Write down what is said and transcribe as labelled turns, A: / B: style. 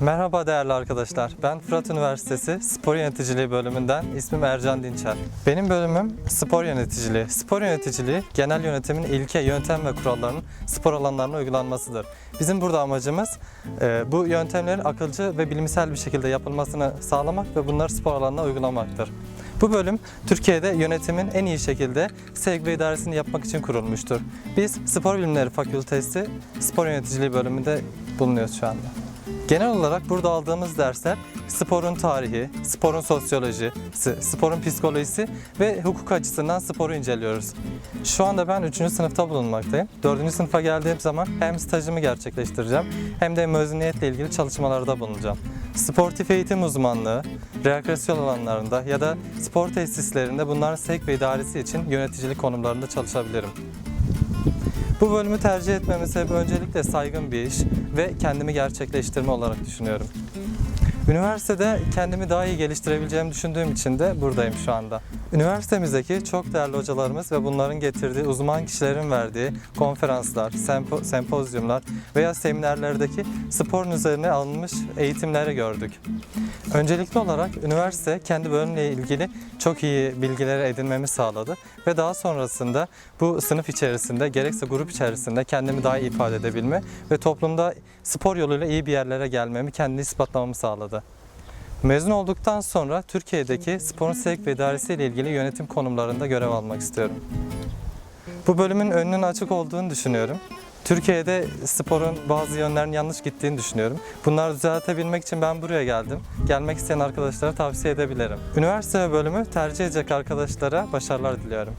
A: Merhaba değerli arkadaşlar. Ben Fırat Üniversitesi Spor Yöneticiliği bölümünden ismim Ercan Dinçer. Benim bölümüm spor yöneticiliği. Spor yöneticiliği genel yönetimin ilke, yöntem ve kurallarının spor alanlarına uygulanmasıdır. Bizim burada amacımız e, bu yöntemlerin akılcı ve bilimsel bir şekilde yapılmasını sağlamak ve bunları spor alanına uygulamaktır. Bu bölüm Türkiye'de yönetimin en iyi şekilde sevk ve idaresini yapmak için kurulmuştur. Biz Spor Bilimleri Fakültesi Spor Yöneticiliği bölümünde bulunuyoruz şu anda. Genel olarak burada aldığımız dersler sporun tarihi, sporun sosyolojisi, sporun psikolojisi ve hukuk açısından sporu inceliyoruz. Şu anda ben 3. sınıfta bulunmaktayım. 4. sınıfa geldiğim zaman hem stajımı gerçekleştireceğim hem de mezuniyetle ilgili çalışmalarda bulunacağım. Sportif eğitim uzmanlığı, rekreasyon alanlarında ya da spor tesislerinde bunların sevk ve idaresi için yöneticilik konumlarında çalışabilirim. Bu bölümü tercih etmemin sebebi öncelikle saygın bir iş ve kendimi gerçekleştirme olarak düşünüyorum. Üniversitede kendimi daha iyi geliştirebileceğimi düşündüğüm için de buradayım şu anda. Üniversitemizdeki çok değerli hocalarımız ve bunların getirdiği uzman kişilerin verdiği konferanslar, sempo- sempozyumlar veya seminerlerdeki sporun üzerine alınmış eğitimleri gördük. Öncelikli olarak üniversite kendi bölümle ilgili çok iyi bilgileri edinmemi sağladı ve daha sonrasında bu sınıf içerisinde gerekse grup içerisinde kendimi daha iyi ifade edebilme ve toplumda spor yoluyla iyi bir yerlere gelmemi, kendini ispatlamamı sağladı. Mezun olduktan sonra Türkiye'deki sporun sevk ve idaresi ile ilgili yönetim konumlarında görev almak istiyorum. Bu bölümün önünün açık olduğunu düşünüyorum. Türkiye'de sporun bazı yönlerinin yanlış gittiğini düşünüyorum. Bunları düzeltebilmek için ben buraya geldim. Gelmek isteyen arkadaşlara tavsiye edebilirim. Üniversite bölümü tercih edecek arkadaşlara başarılar diliyorum.